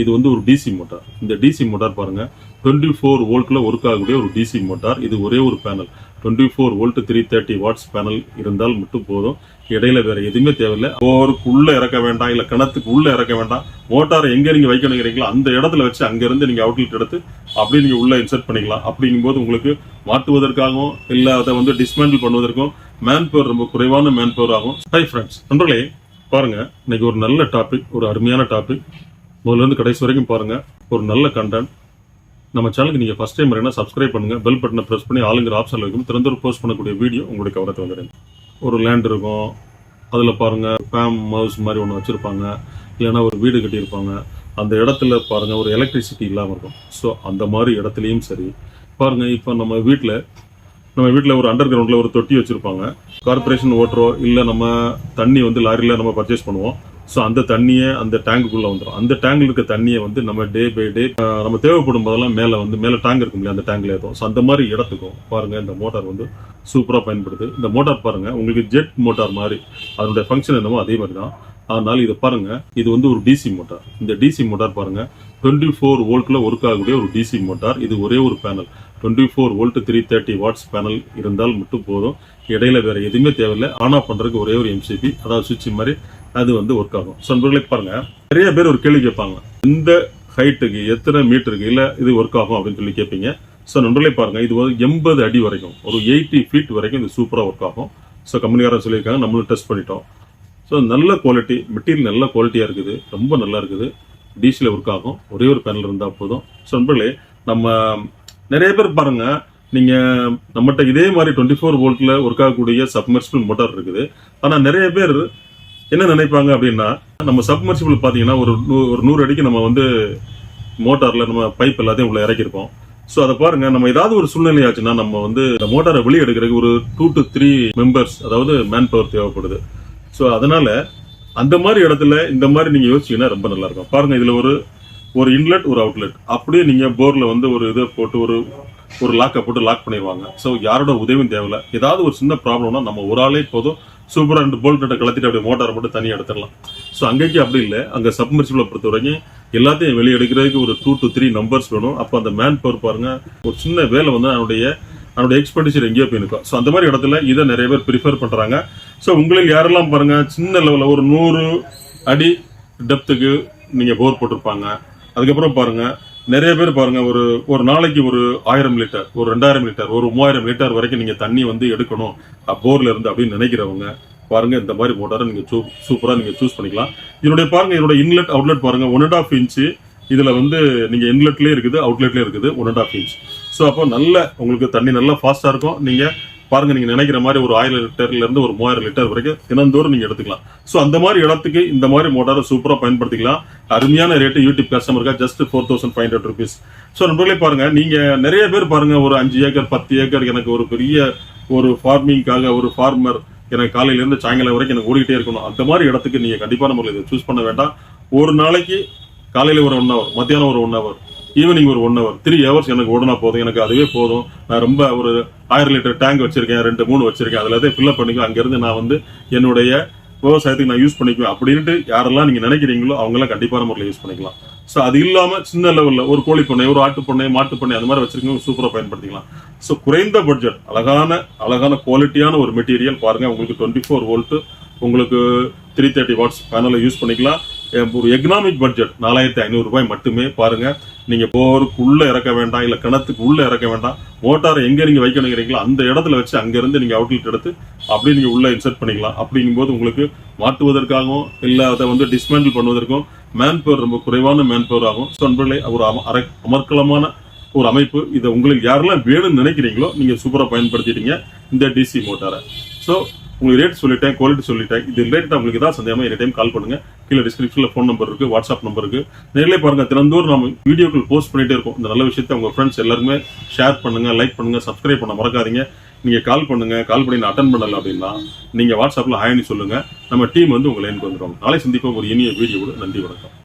இது வந்து ஒரு டிசி மோட்டார் இந்த டிசி மோட்டார் பாருங்க டுவெண்ட்டி ஃபோர் வோல்ட்ல ஒர்க் ஆகக்கூடிய ஒரு டிசி மோட்டார் இது ஒரே ஒரு panel twenty four volt three thirty watts panel இருந்தால் மட்டும் போதும். இடையில வேற எதுவுமே தேவையில்லை. போருக்கு உள்ள இறக்க வேண்டாம் இல்ல கிணத்துக்கு உள்ள இறக்க வேண்டாம். மோட்டார் எங்க நீங்க வைக்கணுங்கிறீங்களோ அந்த இடத்துல வச்சு அங்கிருந்து நீங்க அவுட்லெட் எடுத்து அப்படியே நீங்க உள்ள இன்சர்ட் பண்ணிக்கலாம். அப்படிங்கும்போது உங்களுக்கு மாட்டுவதற்காகவும் இல்ல அதை வந்து டிஸ்மேண்டில் பண்ணுவதற்கும் மேன் பவர் ரொம்ப குறைவான மேன் பவர் ஆகும். ஹை ஃப்ரெண்ட்ஸ் நண்பர்களே பாருங்க இன்னைக்கு ஒரு நல்ல டாபிக் ஒரு அருமையான டாபிக் முதல்ல இருந்து கடைசி வரைக்கும் பாருங்கள் ஒரு நல்ல கண்டென்ட் நம்ம சேனலுக்கு நீங்கள் ஃபஸ்ட் டைம் வரீங்கன்னா சப்ஸ்கிரைப் பண்ணுங்கள் பெல் பட்டனை ப்ரெஸ் பண்ணி ஆளுங்கிற ஆப்ஷன் இருக்கும். திறந்து போஸ்ட் பண்ணக்கூடிய வீடியோ உங்களுடைய கவனத்தை வந்துடுங்க ஒரு லேண்ட் இருக்கும். அதில் பாருங்கள் ஃபேம் மவுஸ் மாதிரி ஒன்று வச்சுருப்பாங்க. இல்லைன்னா ஒரு வீடு கட்டியிருப்பாங்க. அந்த இடத்துல பாருங்கள் ஒரு எலக்ட்ரிசிட்டி இல்லாமல் இருக்கும். ஸோ அந்த மாதிரி இடத்துலையும் சரி. பாருங்கள் இப்போ நம்ம வீட்டில் நம்ம வீட்டில் ஒரு அண்டர் கிரவுண்டில் ஒரு தொட்டி வச்சுருப்பாங்க. கார்பரேஷன் ஓட்டுறோம் இல்லை நம்ம தண்ணி வந்து லாரியில் நம்ம பர்ச்சேஸ் பண்ணுவோம். ஸோ அந்த தண்ணியை அந்த டேங்குக்குள்ளே வந்துடும் அந்த டேங்கில் இருக்க தண்ணியை வந்து நம்ம டே பை டே நம்ம தேவைப்படும் போதெல்லாம் மேலே வந்து மேலே டேங்க் இருக்கும் இல்லையா அந்த டேங்கில் ஏதோ ஸோ அந்த மாதிரி இடத்துக்கும் பாருங்கள் இந்த மோட்டார் வந்து சூப்பராக பயன்படுது. இந்த மோட்டார் பாருங்கள் உங்களுக்கு ஜெட் மோட்டார் மாதிரி அதனுடைய ஃபங்க்ஷன் என்னமோ அதே மாதிரி தான். அதனால் இதை பாருங்கள் இது வந்து ஒரு டிசி மோட்டார். இந்த டிசி மோட்டார் பாருங்கள் டுவெண்ட்டி ஃபோர் வோல்ட்டில் ஒர்க் ஆகக்கூடிய ஒரு டிசி மோட்டார். இது ஒரே ஒரு panel twenty four volt three thirty watts panel இருந்தால் மட்டும் போதும். இடையில வேறு எதுவுமே தேவையில்லை. ஆன் ஆஃப் பண்ணுறதுக்கு ஒரே ஒரு எம்சிபி அதாவது சுவிட்ச் மாதிரி அது வந்து ஒர்க் ஆகும். ஸோ நண்பர்களே பாருங்க. நிறைய பேர் ஒரு கேள்வி கேட்பாங்க. இந்த ஹைட்டுக்கு எத்தனை மீட்டருக்கு இல்ல இது ஒர்க் ஆகும் அப்படின்னு சொல்லி கேட்பீங்க. ஸோ நண்பர்களே பாருங்க. இது வந்து எண்பது அடி வரைக்கும் ஒரு எயிட்டி ஃபீட் வரைக்கும் இது சூப்பராக ஒர்க் ஆகும். ஸோ கம்பெனிக்காரன் சொல்லியிருக்காங்க நம்மளும் டெஸ்ட் பண்ணிட்டோம். ஸோ நல்ல குவாலிட்டி மெட்டீரியல் நல்ல குவாலிட்டியாக இருக்குது. ரொம்ப நல்லா இருக்குது. டிசியில் ஒர்க் ஆகும். ஒரே ஒரு பேனல் இருந்தால் போதும். ஸோ நண்பர்களே நம்ம நிறைய பேர் பாருங்க. நீங்கள் நம்மகிட்ட இதே மாதிரி டுவெண்ட்டி ஃபோர் வோல்ட்டில் ஒர்க் ஆகக்கூடிய சப்மர்சிபிள் மோட்டார் இருக்குது. ஆனால் நிறைய பேர் என்ன நினைப்பாங்க அப்படின்னா நம்ம சப்மர்சிபிள் பாத்தீங்கன்னா ஒரு நூ- ஒரு நூறு அடிக்கு நம்ம வந்து மோட்டார்ல நம்ம பைப் எல்லாத்தையும் உள்ள இறக்கிருப்போம் ஸோ அதை பாருங்க நம்ம ஏதாவது ஒரு சூழ்நிலை ஆச்சுன்னா நம்ம வந்து இந்த மோட்டாரை வெளியே எடுக்கிறதுக்கு ஒரு டூ டு த்ரீ மெம்பர்ஸ் அதாவது மேன் பவர் தேவைப்படுது. ஸோ அதனால அந்த மாதிரி இடத்துல இந்த மாதிரி நீங்க யோசிச்சீங்கன்னா ரொம்ப நல்லா இருக்கும் பாருங்க இதுல ஒரு ஒரு இன்லெட் ஒரு அவுட்லெட் அப்படியே நீங்க போர்ல வந்து ஒரு இதை போட்டு ஒரு ஒரு லாக்கை போட்டு லாக் பண்ணிடுவாங்க. ஸோ யாரோட உதவியும் தேவையில்ல. ஏதாவது ஒரு சின்ன ப்ராப்ளம்னா நம்ம ஒரு ஆளே போதும். சூப்பராக ரெண்டு போல்ட் நட்டை கலத்திட்டு அப்படியே மோட்டாரை போட்டு தனியாக எடுத்துடலாம். ஸோ அங்கேக்கு அப்படி இல்லை. அங்கே சப்மர்சிபிளை பொறுத்த வரைக்கும் எல்லாத்தையும் வெளியே எடுக்கிறதுக்கு ஒரு டூ டு த்ரீ நம்பர்ஸ் வேணும். அப்போ அந்த மேன் பவர் பாருங்க ஒரு சின்ன வேலை வந்து அவனுடைய அவனுடைய எக்ஸ்பெண்டிச்சர் எங்கேயோ போய் நிற்கும் ஸோ அந்த மாதிரி இடத்துல இதை நிறைய பேர் ப்ரிஃபர் பண்ணுறாங்க ஸோ உங்களில் யாரெல்லாம் பாருங்க சின்ன லெவலில் ஒரு நூறு அடி டெப்த்துக்கு நீங்கள் போர் போட்டிருப்பாங்க. அதுக்கப்புறம் பாருங்கள் நிறைய பேர் பாருங்க ஒரு ஒரு நாளைக்கு ஒரு ஆயிரம் லிட்டர் ஒரு ரெண்டாயிரம் லிட்டர் ஒரு மூவாயிரம் லிட்டர் வரைக்கும் நீங்க தண்ணி வந்து எடுக்கணும் போர்ல இருந்து அப்படின்னு நினைக்கிறவங்க பாருங்க இந்த மாதிரி மோட்டாரை நீங்க சூப்பரா நீங்க சூஸ் பண்ணிக்கலாம். இதனுடைய பாருங்க இதோட இன்லெட் அவுட்லெட் பாருங்க ஒன் அண்ட் ஆஃப் இன்ச்சு இதுல வந்து நீங்க இன்லெட்லயே இருக்குது அவுட்லெட்லயே இருக்குது one and half inch so அப்போ நல்ல உங்களுக்கு தண்ணி நல்லா ஃபாஸ்டா இருக்கும். நீங்க பாருங்க நீங்க நினைக்கிற மாதிரி ஒரு ஆயிரம் லிட்டர்ல இருந்து ஒரு மூவாயிரம் லிட்டர் வரைக்கும் தினந்தோறும் நீங்க எடுத்துக்கலாம். ஸோ அந்த மாதிரி இடத்துக்கு இந்த மாதிரி மோட்டாரை சூப்பரா பயன்படுத்திக்கலாம். அருமையான rate YouTube கஸ்டமருக்கா just four thousand five hundred rupees so நண்பர்களே பாருங்க நீங்க நிறைய பேர் பாருங்க ஒரு அஞ்சு ஏக்கர் பத்து ஏக்கர் எனக்கு ஒரு பெரிய ஒரு ஃபார்மிங்காக ஒரு ஃபார்மர் எனக்கு காலையில இருந்து சாயங்காலம் வரைக்கும் எனக்கு ஓடிக்கிட்டே இருக்கணும். அந்த மாதிரி இடத்துக்கு நீங்க கண்டிப்பாக முறையில் இதை சூஸ் பண்ண வேண்டாம். ஒரு நாளைக்கு காலையில ஒரு ஒன் ஹவர் மத்தியானம் ஒரு ஒன் ஹவர் ஈவினிங் ஒரு ஒன் ஹவர் த்ரீ ஹவர்ஸ் எனக்கு ஓடினா போதும். எனக்கு அதுவே போதும். நான் ரொம்ப ஒரு ஆயிரம் லிட்டர் டேங்க் வச்சிருக்கேன் ரெண்டு மூணு வச்சிருக்கேன். அதில் எதாவது ஃபில்அப் பண்ணிக்குவேன். அங்கேருந்து நான் வந்து என்னுடைய விவசாயத்துக்கு நான் யூஸ் பண்ணிக்குவேன். அப்படின்ட்டு யாரெல்லாம் நீங்கள் நினைக்கிறீங்களோ அவங்கெல்லாம் கண்டிப்பான முறையில் யூஸ் பண்ணிக்கலாம். ஸோ அது இல்லாமல் சின்ன லெவலில் ஒரு கோழி பண்ணை ஒரு ஆட்டு பண்ணை மாட்டு பண்ணை அந்த மாதிரி வச்சிருக்கவங்க சூப்பராக பயன்படுத்திக்கலாம். ஸோ குறைந்த பட்ஜெட் அழகான அழகான குவாலிட்டியான ஒரு மெட்டீரியல் பாருங்கள் உங்களுக்கு டுவெண்ட்டி ஃபோர் வோல்ட்டு உங்களுக்கு த்ரீ தேர்ட்டி வாட்ஸ் பேனலை யூஸ் பண்ணிக்கலாம். ஒரு எக்கனாமிக் பட்ஜெட் நாலாயிரத்தி ஐநூறு ரூபாய் மட்டுமே பாருங்க. நீங்க போருக்குள்ள இறக்க வேண்டாம் இல்ல கிணத்துக்கு உள்ள இறக்க வேண்டாம். மோட்டாரை எங்க நீங்க வைக்கணுங்கிறீங்களோ அந்த இடத்துல வச்சு அங்கிருந்து நீங்க அவுட்லெட் எடுத்து அப்படியே நீங்க உள்ள இன்சர்ட் பண்ணிக்கலாம். அப்படிங்கும்போது உங்களுக்கு மாட்டுவதற்காகவும் இல்ல அதை வந்து டிஸ்மேண்டில் பண்ணுவதற்கும் மேன் பவர் ரொம்ப குறைவான மேன் பவர் ஆகும். ஸோ நண்பர்களே ஒரு அரை- அமர்க்கலமான ஒரு அமைப்பு. இதை உங்களுக்கு யாரெல்லாம் வேணும்னு நினைக்கிறீங்களோ நீங்க சூப்பரா பயன்படுத்திட்டீங்க இந்த டிசி மோட்டாரை. ஸோ உங்களுக்கு ரேட் சொல்லிட்டேன் குவாலிட்டி சொல்லிட்டேன். இது ரிலேட்டட் உங்களுக்கு ஏதாவது சந்தேகமா எனி டைம் கால் பண்ணுங்க. கீழே டிஸ்கிரிப்ஷன்ல ஃபோன் நம்பர் இருக்கு வாட்ஸ்அப் நம்பர் இருக்கு. நேரிலே பாருங்க தினந்தோறும் நம்ம வீடியோக்கள் போஸ்ட் பண்ணிட்டே இருக்கோம். இந்த நல்ல விஷயத்தை உங்க ஃப்ரெண்ட்ஸ் எல்லாருமே ஷேர் பண்ணுங்க லைக் பண்ணுங்க சப்ஸ்கிரைப் பண்ண மறக்காதீங்க. நீங்க கால் பண்ணுங்க கால் பண்ணி நான் அட்டன் பண்ணல அப்படின்னா நீங்க வாட்ஸ்அப்ல ஹாய்னு சொல்லுங்க. நம்ம டீம் வந்து உங்க லைனுக்கு வந்துடும் நாளை சந்திப்போம் ஒரு இனிய வீடியோவோட நன்றி வணக்கம்.